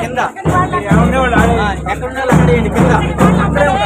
కింద ఎక్కడ ఉండాలి అక్కడ వేయండి కింద అక్కడే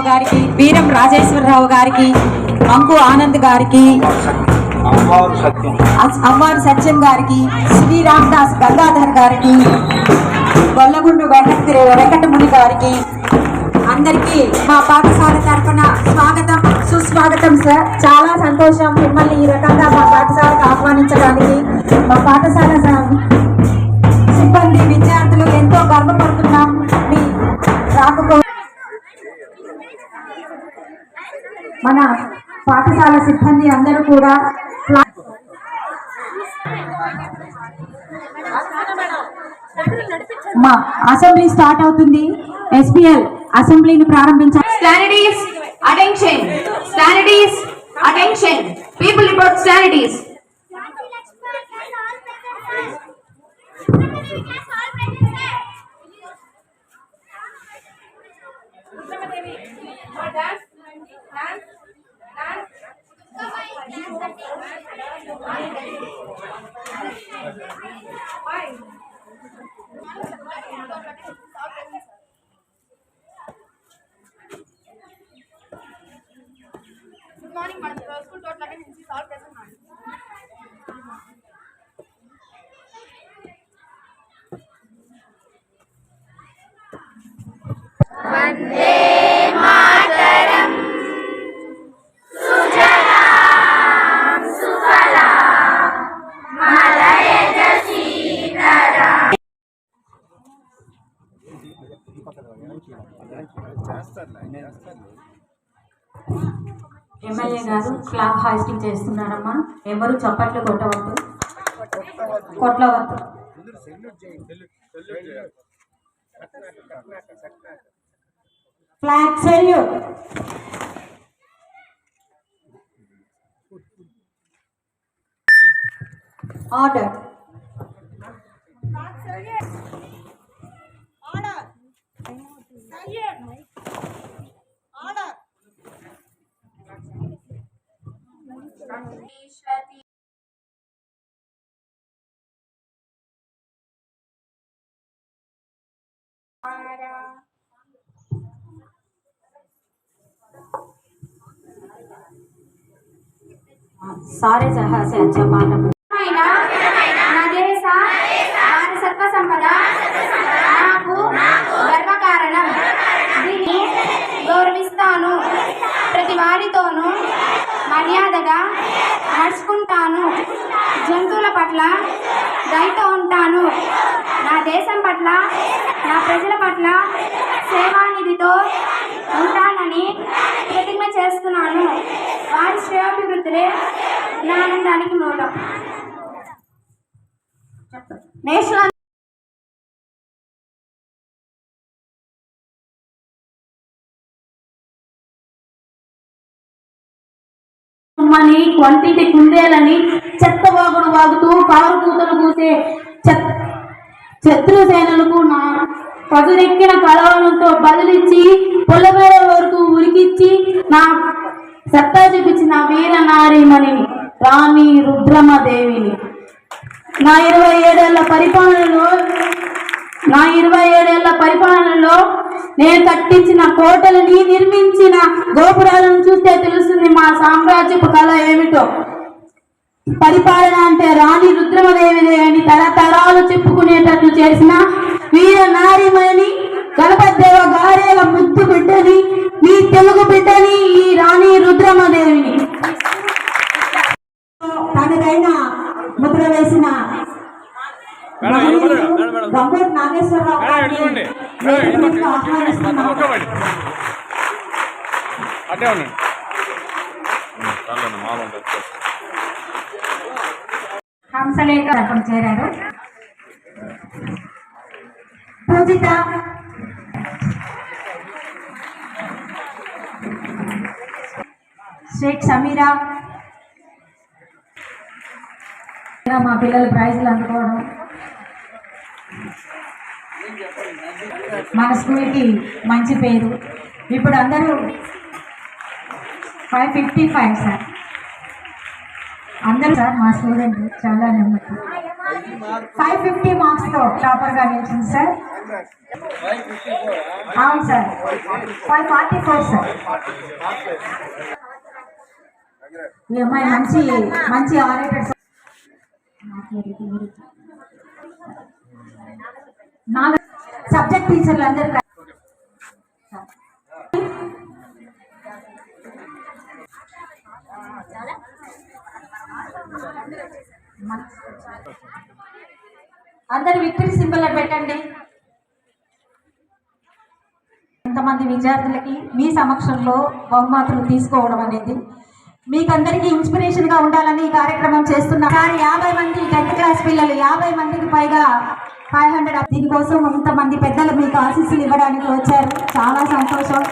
రాజేశ్వరరావు గారికి వీరం రాజేశ్వరరావు గారికి అంకు ఆనంద్ గారికి అమ్మారు సత్యం. గారికి శ్రీరామదాస్ గంగాధర్ గారికి గొల్లగుండు వెంకట వెంకటముని గారికి అందరికీ మా పాఠశాల తరఫున స్వాగతం సుస్వాగతం సార్. చాలా సంతోషం మిమ్మల్ని ఈ రకంగా మా పాఠశాలకు ఆహ్వానించడానికి. మా పాఠశాల మన పాఠశాల సిబ్బంది అందరూ కూడా మా అసెంబ్లీ స్టార్ట్ అవుతుంది ఎస్పీఎల్ అసెంబ్లీని ప్రారంభించాలి Sanities, attention. Sanities, attention. Good morning ಮಾಡಿ ಸ್ಕೂಲ್ ಟೋಟಲ್ ಆಗಿ ನಿಲ್ಲಿಸಿ ಸಾಲ್ ಪ್ರೆಸೆಂಟ್ ಮಾಡಿ One day. MLA garu flag hoisting చేస్తున్నారమ్మా. ఎవరు చప్పట్లు కొట్టవద్దు. కొట్టవద్దు ఫ్లాగ్ సెల్యూట్ ఆర్డర్. సారే సహా సే అచ్చా మాట అయినా నా దేశ వారసత్వ సంపద నాకు గర్వకారణం. దీన్ని గౌరవిస్తాను. ప్రతి వారితోనూ మర్యాదగా నడుచుకుంటాను. జంతువుల పట్ల దయతో ఉంటాను. నా దేశం పట్ల నా ప్రజల పట్ల సేవానిధితో ఉంటానని ప్రతిజ్ఞ చేస్తున్నాను. వారి శ్రేయోభివృద్ధులే నా ఆనందానికి మూలం నేషనల్ మని వంటింటి కుందేలని చెత్త వాగుడు వాగుతూ కారు కూతలు కూసే శత్రు సేనలకు నా పదునెక్కిన కలవనంతో బదిలిచ్చి పొలమేర వరకు ఉరికిచ్చి నా సత్తా చూపించిన వీర నారీమణిని రాణి రుద్రమదేవిని. నా ఇరవై ఏడేళ్ళ పరిపాలనలో నా ఇరవై ఏడేళ్ళ పరిపాలనలో నేను కట్టించిన కోటలని నిర్మించిన గోపురాలను చూస్తే తెలుస్తుంది మా సామ్రాజ్యపు కళ ఏమిటో? పరిపాలన అంటే రాణి రుద్రమదేవిదే అని తరతరాలు చెప్పుకునేటట్లు చేసిన వీర నారిమణి గణపదేవ గారేల ముద్దు బిడ్డని మీ తెలుగు బిడ్డని ఈ రాణి రుద్రమదేవిని. తనదైన ముద్ర వేసిన గంగూరు నాగేశ్వరరావు గారిని వేదికకు ఆహ్వానిస్తున్నాం. అట్టే ఉండండి. హంసలేఖ అక్కడ చేరారు. పూజిత. షేక్ సమీరా. మా పిల్లలు ప్రైజులు అందుకోవడం. మన స్కూల్కి మంచి పేరు. ఇప్పుడు అందరూ ఫైవ్ ఫిఫ్టీ ఫైవ్ సార్ అందరూ సార్ మా స్టూడెంట్ చాలా నెమ్మది ఫైవ్ ఫిఫ్టీ మార్క్స్తో టాపర్గా నిలిచింది సార్ అవును sir five forty four sir ఈ అమ్మాయి మంచి మంచి ఆరేటర్ సార్ సబ్జెక్ట్ టీచర్లు అందరూ అందరు విక్టరీ సింబల్ పెట్టండి. ఎంతమంది విద్యార్థులకి మీ సమక్షంలో బహుమతులు తీసుకోవడం అనేది మీకందరికీ ఇన్స్పిరేషన్గా ఉండాలని ఈ కార్యక్రమం చేస్తున్నాం. కానీ యాభై మంది టెన్త్ క్లాస్ పిల్లలు యాభై మందికి పైగా ఫైవ్ హండ్రెడ్ దీనికోసం ఇంతమంది పెద్దలు మీకు ఆశీస్సులు ఇవ్వడానికి వచ్చారు. చాలా సంతోషం.